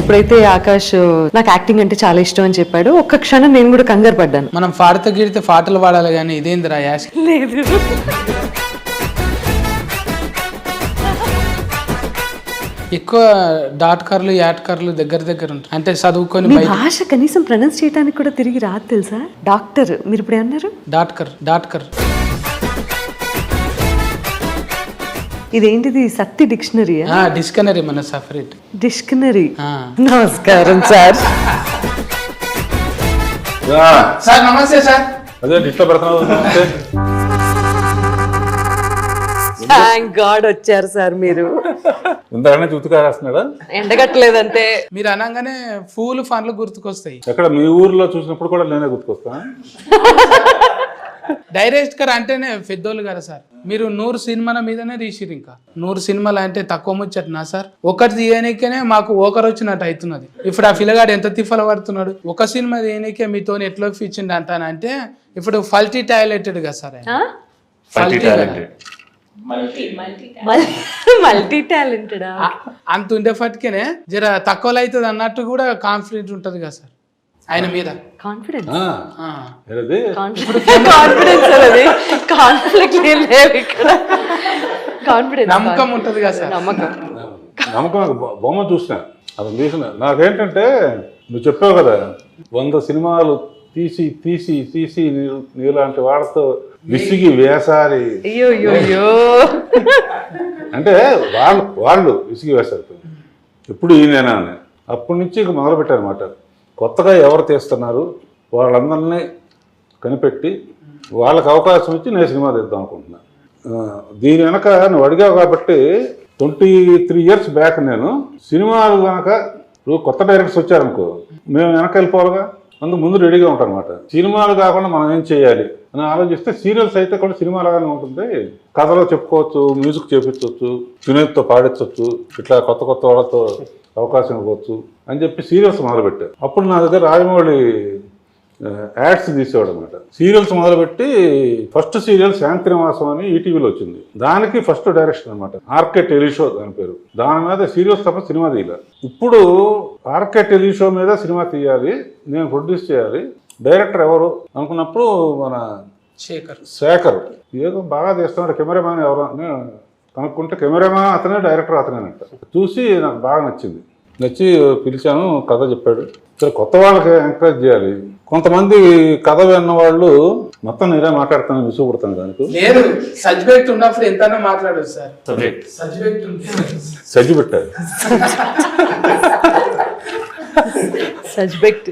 ఎప్పుడైతే ఆకాష్ నాకు యాక్టింగ్ అంటే చాలా ఇష్టం అని చెప్పాడు. ఒక్క క్షణం నేను కూడా కంగారు పడ్డాను. మనం పాడితే గిడితే పాటలు పాడాలి కానీ ఇదేందిరా యాష్? లేదు. ఎక్కువ డాట్ కార్లు యాట్ కార్లు దగ్గర దగ్గర ఉంటాయి. అంటే చదువుకొని మీ బయట భాష కనీసం ప్రొనౌన్స్ చేయడానికి కూడా తిరిగి రాదు తెలుసా? డాక్టర్ మీరు ఇప్పుడు ఏమన్నారు? డాట్ కర్ డాట్ కర్. ఇదేంటిది? సత్తి డిక్షనరీయా డిస్కనరీ మన సపరేట్. డిక్షనరీ. నమస్కారం సార్. సార్ నమస్తే సార్. అదే అంటే థ్యాంక్ గాడ్ వచ్చారు సార్ మీరు. ఇంతకన్నా చుత్తు కారేస్తున్నాడా ఎండగట్టలేదంటే మీరు అనగానే పూలు ఫన్లు గుర్తుకొస్తాయి. ఎక్కడ మీ ఊర్లో చూసినప్పుడు కూడా నేనే గుర్తుకొస్తా డైరెక్టర్ అంటేనే పెద్దోళ్ళు కదా సార్. మీరు నూరు సినిమాల మీదనే తీసిరు ఇంకా. నూరు సినిమాలు అంటే తక్కువ ముచ్చటనా సార్? ఒకటి తీయనికేనే మాకు ఒకరు వచ్చినట్టు అవుతున్నది. ఇప్పుడు ఆ పిల్లగాడు ఎంత తిఫల పడుతున్నాడు? ఒక సినిమా తీయనికే మీతో ఎట్లోకి ఫిచ్చిండి అంటానంటే ఇప్పుడు ఫల్టీ టాయిలెటెడ్ కదా సార్ మల్టీ. టాలెంటెడా అంత ఉండేపటికేనే జర తక్కువలో అవుతుంది అన్నట్టు కూడా కాన్ఫిడెంట్ ఉంటుంది కదా సార్. ఆయన మీద. కాన్ఫిడెన్స్ ఆ, ఆ. ఏదది కాన్ఫిడెన్స్ సార్ అది కాన్ఫ్లిక్ట్ ఏం లేవు ఇక్కడ. కాన్ఫిడెన్స్ నమ్మకం ఉంటుంది కదా సార్. నమ్మకం. బొమ్మ చూసిన. అతను తీసిన. నాకేంటంటే నువ్వు చెప్పావు కదా వంద సినిమాలు తీసి తీసి తీసి నీలాంటి వాళ్ళతో విసిగి వేసారి అయ్యో అయ్యో అయ్యో అంటే వాళ్ళు వాళ్ళు విసిగి వేశారు. ఎప్పుడు ఈయనేనా అని. అప్పటి నుంచి ఇక మొదలు పెట్టారనమాట కొత్తగా ఎవరు తీస్తున్నారు వాళ్ళందరినీ కనిపెట్టి వాళ్ళకి అవకాశం ఇచ్చి నేను సినిమా తీద్దాం అనుకుంటున్నా. దీని వెనక నువ్వు అడిగావు కాబట్టి ట్వంటీ త్రీ ఇయర్స్ బ్యాక్ నేను సినిమాలు కనుక ఇప్పుడు కొత్త డైరెక్టర్స్ వచ్చారనుకో మేము వెనక వెళ్ళిపోవాలిగా? అందుకు ముందు రెడీగా ఉంటాం అనమాట సినిమాలు కాకుండా మనం ఏం చేయాలి అని ఆలోచిస్తే సీరియల్స్ అయితే కూడా సినిమా లాగానే ఉంటుంది. కథలో చెప్పుకోవచ్చు మ్యూజిక్ చేపించవచ్చు వినోద్తో పాడించవచ్చు ఇట్లా కొత్త కొత్త వాళ్ళతో అవకాశం ఇవ్వచ్చు అని చెప్పి సీరియల్స్ మొదలుపెట్టారు. అప్పుడు నా దగ్గర రాజమౌళి యాడ్స్ తీసేవాడు అనమాట సీరియల్స్ మొదలుపెట్టి ఫస్ట్ సీరియల్ శాంతినివాసం అని ఈటీవీలో వచ్చింది. దానికి ఫస్ట్ డైరెక్షన్ అనమాట ఆర్కే టెలిషో దాని పేరు. దాని మీద సీరియల్స్ తప్ప సినిమా తీయాలి. ఇప్పుడు ఆర్కే టెలిషో మీద సినిమా తీయాలి నేను ప్రొడ్యూస్ చేయాలి డైరెక్టర్ ఎవరు అనుకున్నప్పుడు మన శేఖర్. శేఖర్. ఏదో బాగా తీస్తున్నాడు కెమెరామ్యాన్ ఎవరు కనుక్కుంటే కెమెరామ్యాన్ అతనే డైరెక్టర్ అతనేనంట. చూసి నాకు బాగా నచ్చింది. నచ్చి పిలిచాను కథ చెప్పాడు. సరే కొత్త వాళ్ళకి ఎంకరేజ్ చేయాలి. కొంతమంది కథ విన్న వాళ్ళు మొత్తం నేనే మాట్లాడుతాను విసుగుపడతాను దానికి. లేదు సబ్జెక్ట్ ఉన్నప్పుడు ఎంతైనా మాట్లాడదు సార్. సబ్జెక్ట్ సజ్జి పెట్టారు సబ్జెక్ట్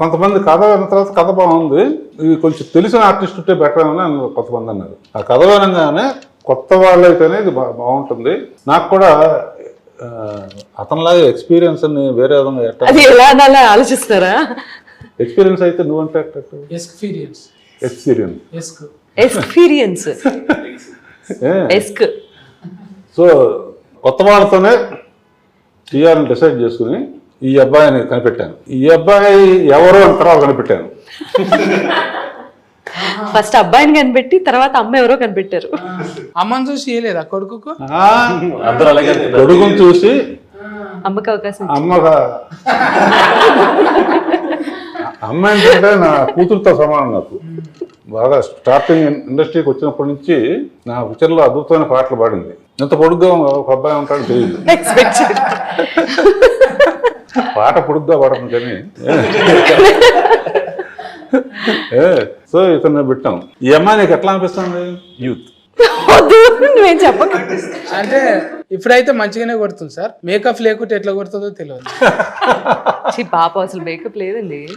కొంతమంది కథ విన్న తర్వాత కథ బాగుంది. ఇది కొంచెం తెలిసిన ఆర్టిస్ట్ ఉంటే బెటర్ అని అని కొంతమంది అన్నారు. ఆ కథ వినగానే కొత్త వాళ్ళైతేనే ఇది బా- బాగుంటుంది. నాకు కూడా అతనిలాగా ఎక్స్పీరియన్స్ అని వేరే విధంగా అది ఎలా ఆలోచిస్తారా ఎక్స్పీరియన్స్ అయితే నువ్వంటే ఎక్స్పీరియన్స్ ఎక్స్పీరియన్స్ ఎస్క్ ఎక్స్పీరియన్స్ ఎస్క్ సో కొత్త వాళ్ళతోనే తీయాలని డిసైడ్ చేసుకుని ఈ అబ్బాయిని కనిపెట్టాను. ఈ అబ్బాయి ఎవరు తర్వాత కనిపెట్టాను ఫస్ట్ అబ్బాయిని కనిపెట్టి తర్వాత అమ్మ ఎవరో కనిపెట్టారు. అమ్మని చూసి ఇయ్యలేదా కొడుకుకు? ఆ, కొడుకుని చూసి అమ్మకి అవకాశం అమ్మగా అమ్మ ఏంటంటే నా కూతురుతో సమానం నాకు. బాగా స్టార్టింగ్ ఇండస్ట్రీకి వచ్చినప్పటి నుంచి నా పిక్చర్లో అద్భుతమైన పాటలు పాడింది. ఎంత పొడుగ్గా ఒక అబ్బాయి ఉంటాడో తెలియదు చేయలేదు. పాట పొడుగ్గా పాడను కానీ సో ఇతను పెట్టాం. ఈ అమ్మాయి నీకు ఎట్లా అనిపిస్తుంది? యూత్ చెప్పక. అంటే ఇప్పుడైతే మంచిగానే కొడుతుంది సార్. మేకప్ లేకుంటే ఎట్లా కొడుతుందో తెలియదు. పాప అసలు మేకప్ లేదండి.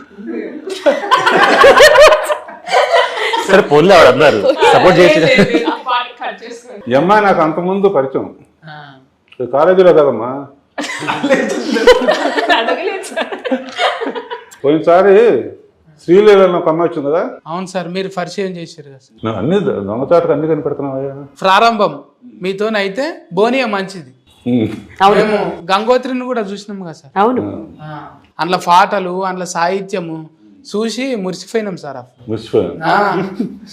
సరే పోన్లే ఆవిడ అన్నారు. సపోర్ట్ ఈ అమ్మాయి నాకు అంతకుముందు పరిచయం. ఆ. ఇది కాలేజీలో కదమ్మా? పోయినసారి శ్రీలీల ఒక అమ్మాయి వచ్చింది కదా? అవును సార్ మీరు పరిచయం చేశారు కదా సార్. నేను అన్ని దొంగచాటుకు అన్ని కనిపెడుతున్నావయ్యా. ప్రారంభం. మీతోనైతే బోనియా మంచిది. మేము గంగోత్రిని కూడా చూసినాం కదా సార్. అవును. ఆ. అందులో పాటలు అందులో సాహిత్యము చూసి మురిసిపోయినాం సార్ అప్పుడు. మర్చిపోయాను ఆ,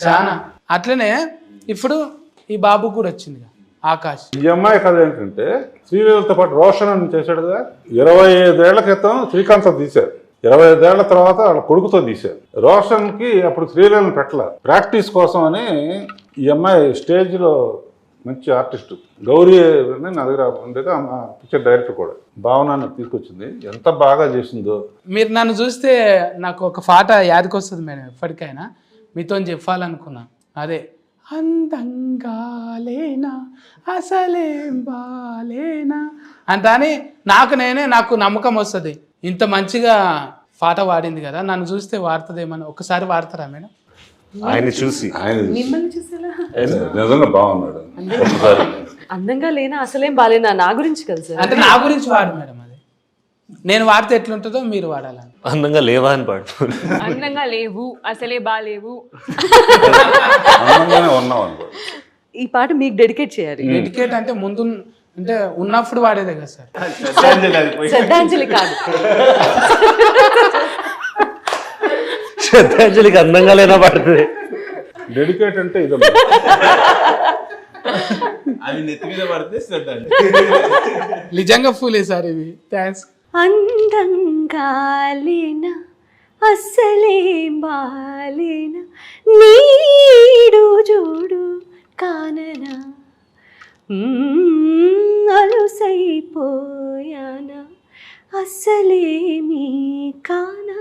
చాలా అట్లనే ఇప్పుడు ఈ బాబు కూడా వచ్చింది ఆకాష్. ఈ అమ్మాయి కథ ఏంటంటే శ్రీలీలతో పాటు రోషన్ అని చేశాడుగా ఇరవై ఐదేళ్ళ క్రితం శ్రీకాంత్ తీశారు. ఇరవై ఐదేళ్ళ తర్వాత వాళ్ళ కొడుకుతో తీశారు. రోషన్కి అప్పుడు శ్రీలీలను పెట్టల. ప్రాక్టీస్ కోసం అని ఈ అమ్మాయి స్టేజ్లో మంచి ఆర్టిస్టు. గౌరీ నా దగ్గర ఉండేది. ఆ పిక్చర్ డైరెక్టర్ కూడా. భావనాన్ని తీసుకొచ్చింది. ఎంత బాగా చేసిందో. మీరు నన్ను చూస్తే నాకు ఒక పాట యాదకొస్తుంది మేడం ఎప్పటికైనా. మీతో చెప్పాలనుకున్నా. అదే అందంగా లేనా? అసలేం బాలేనా? అంట నాకు నేనే నాకు నమ్మకం వస్తుంది. ఇంత మంచిగా పాట పాడింది కదా నన్ను చూస్తే వాడుతుందేమని ఒకసారి వాడతారా మేడం? చూసి ఆయన మిమ్మల్ని చూసేలా? నిజంగా బాగున్నాడు. ఒకసారి. అందంగా లేనా? అసలేం బాలేనా నా గురించి కదా సార్. అంటే నా గురించి వాడు మేడం అది. నేను వాడితే ఎట్లుంటుందో మీరు వాడాలని. అందంగా లేవా అని పాడు. అందంగా లేవు అసలే బాలేవు అందంగానే ఉన్నాం అనుకో. ఈ పాట మీకు డెడికేట్ చేయాలి. డెడికేట్ అంటే ముందు అంటే ఉన్నప్పుడు వాడేదే కదా సార్. శ్రద్ధాంజలి. కాదు. శ్రద్ధాంజలికి అందంగా లేనా పాడుతుంది డెడికేట్ అంటే ఇదే అవి నెత్తి మీద పడితే శ్రద్ధ అండి నిజంగా ఫూలే సార్ ఇవి. థ్యాంక్స్ అందంగా లేనా అస్సలేం బాలేనా నీడు జోడు కాననా. అలుసైపోయానా? అస్సలేమీ కానా?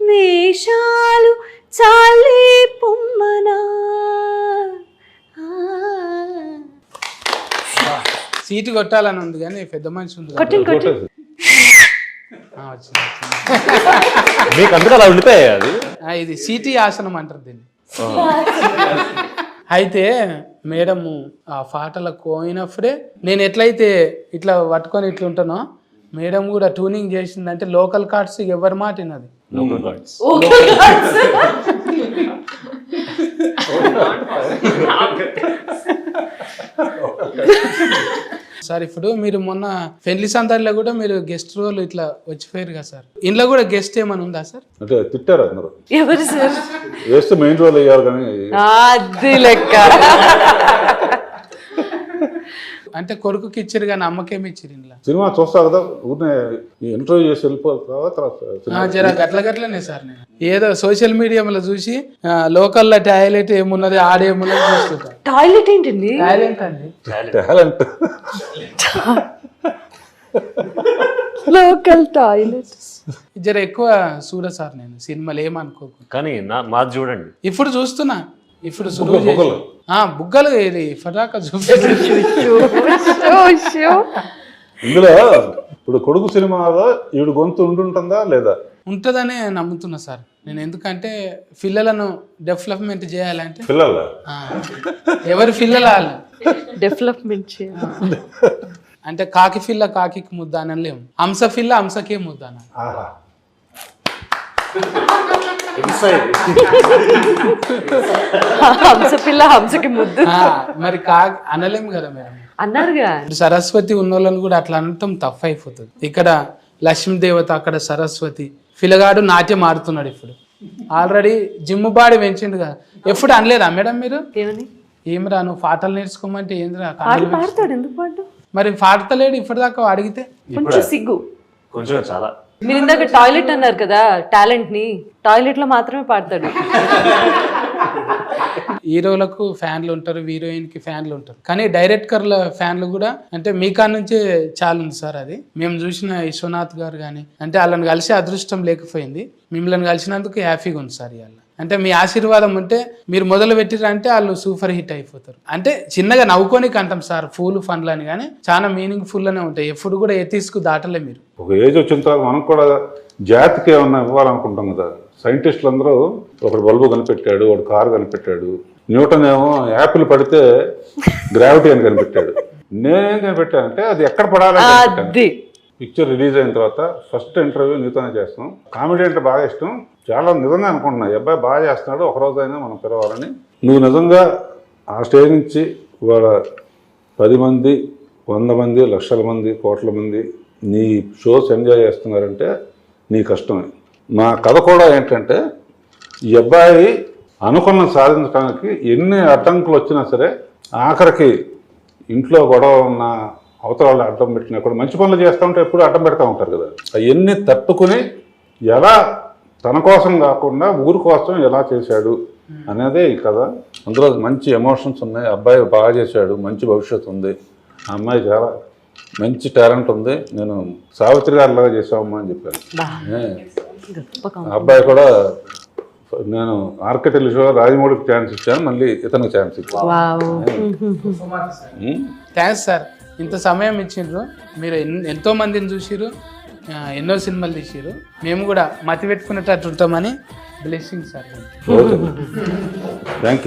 వేషాలు చాలే పొమ్మనా? ఆ. సీటు కొట్టాలని ఉంది కానీ పెద్ద మనిషి ఉంది. కొట్టండి కొట్టండి ఆ, వచ్చింది, వచ్చింది. మీకు అందుకు అలా ఉండిపోయాయి అది? ఇది సీటీ ఆసనం అంటారు దీన్ని. అయితే మేడము ఆ పాటలకు పోయినప్పుడే నేను ఎట్లయితే ఇట్లా పట్టుకొని ఇట్లా ఉంటానో మేడం కూడా ట్యూనింగ్ చేసిందంటే లోకల్ కార్డ్స్ ఎవరి మాట లోకల్ గాడ్స్ సార్. ఇప్పుడు మీరు మొన్న పెళ్ళి సందర్లో కూడా మీరు గెస్ట్ రోల్ ఇట్లా వచ్చిపోయారు కదా సార్. ఇంట్లో కూడా గెస్ట్ ఏమైనా ఉందా సార్? అంటే తిట్టారు అందరూ? ఎవరు సార్? వేస్తే మెయిన్ రోల్ అయ్యారు కానీ. అది లెక్క. అంటే కొడుకుకి ఇచ్చారు కానీ అమ్మకేమి ఇచ్చారు ఇంట్లో సినిమా చూస్తా కదా ఊరినే ఇంటర్వ్యూ చేసి జర గట్ల గట్లనే సార్ నేను. ఏదో సోషల్ మీడియాలో చూసి ఆ, లోకల్లో టాయిలెట్ ఏమున్నది ఆడేమున్నది చూస్తుంటా. టాయిలెట్ ఏంటండి? టాయిలెట్ అండి. టాలెంట్. Local toilet. జర ఎక్కువ చూడ సార్ నేను సినిమాలు ఏమనుకోకు. కానీ నా మాది చూడండి. ఇప్పుడు చూస్తున్నా. ఇప్పుడు సులువు చేసి- బుగ్గలు. ఆ, బుగ్గలు ఇది ఫటాకా ఇందులో ఇప్పుడు కొడుకు సినిమాలో ఈవిడ గొంతు ఉండుంటుందా లేదా? ఉంటుందనే నమ్ముతున్నా సార్. నేను ఎందుకంటే పిల్లలను డెవలప్మెంట్ చేయాలంటే పిల్లల? ఆ, ఎవరి పిల్లలు? వాళ్ళు డెవలప్మెంట్ చేయాలి. అంటే కాకి పిల్ల కాకి ముద్ద అనలేము హంస పిల్ల హంసకే ముద్ద అనాలి. ఆహా. హంస పిల్ల హంసకి ముద్దు. ఆ, మరి కాకి అనలేము కదా మేడం. అన్నారుగా సరస్వతి ఉన్నోళ్ళని కూడా అట్లా అనటం తప్పు అయిపోతుంది. ఇక్కడ లక్ష్మీ దేవత అక్కడ సరస్వతి పిల్లగాడు నాట్యం ఆడుతున్నాడు ఇప్పుడు. ఆల్రెడీ జిమ్ బాడీ పెంచిండు కదా. ఎప్పుడు అనలేదా మేడం మీరు? ఏమని? ఏమిరా నువ్వు పాటలు నేర్చుకోమంటే పాడతాడు ఎందుకు పాడు? మరి పాడతలేడు ఇప్పటిదాకా అడిగితే కొంచెం సిగ్గు. కొంచెం చాలా. మీరు ఇందాక టాయిలెట్ అన్నారు కదా టాలెంట్ని టాయిలెట్లో మాత్రమే పాడతాడు. హీరోలకు ఫ్యాన్లు ఉంటారు హీరోయిన్కి ఫ్యాన్లు ఉంటారు. కానీ డైరెక్టర్ల ఫ్యాన్లు కూడా అంటే మీ కాడ నుంచే చాలు ఉంది సార్ అది. మేము చూసిన విశ్వనాథ్ గారు కానీ అంటే వాళ్ళని కలిసి అదృష్టం లేకపోయింది. మిమ్మల్ని కలిసినందుకు హ్యాపీగా ఉంది సార్ ఇవాళ. అంటే మీ ఆశీర్వాదం ఉంటే మీరు మొదలు పెట్టిరంటే వాళ్ళు సూపర్ హిట్ అయిపోతారు. అంటే చిన్నగా నవ్వుకోనికి అంటాం సార్ ఫూల్ ఫండ్లు అని కానీ చాలా మీనింగ్ ఫుల్ అనే ఉంటాయి. ఎప్పుడు కూడా ఎత్తిసుకు దాటలే మీరు. ఒక ఏజ్ వచ్చిన తర్వాత మనం కూడా జాతికి ఏమన్నా ఇవ్వాలనుకుంటాం కదా. సైంటిస్టులు అందరూ ఒకడు బల్బు కనిపెట్టాడు ఒకడు కారు కనిపెట్టాడు. న్యూటన్ ఏమో యాపిల్ పడితే గ్రావిటీ అని కనిపెట్టాడు. నేనేం కనిపెట్టానంటే అది ఎక్కడ అది. పిక్చర్ రిలీజ్ అయిన తర్వాత ఫస్ట్ ఇంటర్వ్యూ నీతోనే చేస్తాం. కామెడీ అంటే బాగా ఇష్టం. చాలా నిజంగా అనుకుంటున్నా. ఈ అబ్బాయి బాగా చేస్తున్నాడు. ఒకరోజైనా మనం పిలవాలని. నువ్వు నిజంగా ఆ స్టేజ్ నుంచి ఇవాళ పది మంది వంద మంది లక్షల మంది కోట్ల మంది నీ షోస్ ఎంజాయ్ చేస్తున్నారంటే నీ కష్టమే. నా కథ కూడా ఏంటంటే ఈ అబ్బాయి అనుకున్న సాధించడానికి ఎన్ని అడ్డంకులు వచ్చినా సరే ఆఖరికి ఇంట్లో గొడవ ఉన్న అవతల వాళ్ళు అడ్డం పెట్టినా కూడా మంచి పనులు చేస్తూ ఉంటే ఎప్పుడు అడ్డం పెడతా ఉంటారు కదా. అవన్నీ తట్టుకుని ఎలా తన కోసం కాకుండా ఊరి కోసం ఎలా చేశాడు అనేదే ఈ కథ. అందులో మంచి ఎమోషన్స్ ఉన్నాయి. అబ్బాయి బాగా చేశాడు. మంచి భవిష్యత్తు ఉంది. ఆ అమ్మాయి చాలా మంచి టాలెంట్ ఉంది. నేను సావిత్రి గారి లాగా చేసావమ్మా అని చెప్పాను. అబ్బాయి కూడా నేను ఆర్కిటెల్ షో రాజమౌళికి ఛాన్స్ ఇచ్చాను. మళ్ళీ ఇతనికి ఛాన్స్ ఇచ్చాను. Thanks sir. ఇంత సమయం ఇచ్చిండ్రు. మీరు ఎన్- ఎంతో మందిని చూసిరు ఎన్నో సినిమాలు తీసిరు మేము కూడా మతి పెట్టుకునేటట్టు ఉంటామని బ్లెస్సింగ్ సార్ థ్యాంక్ యూ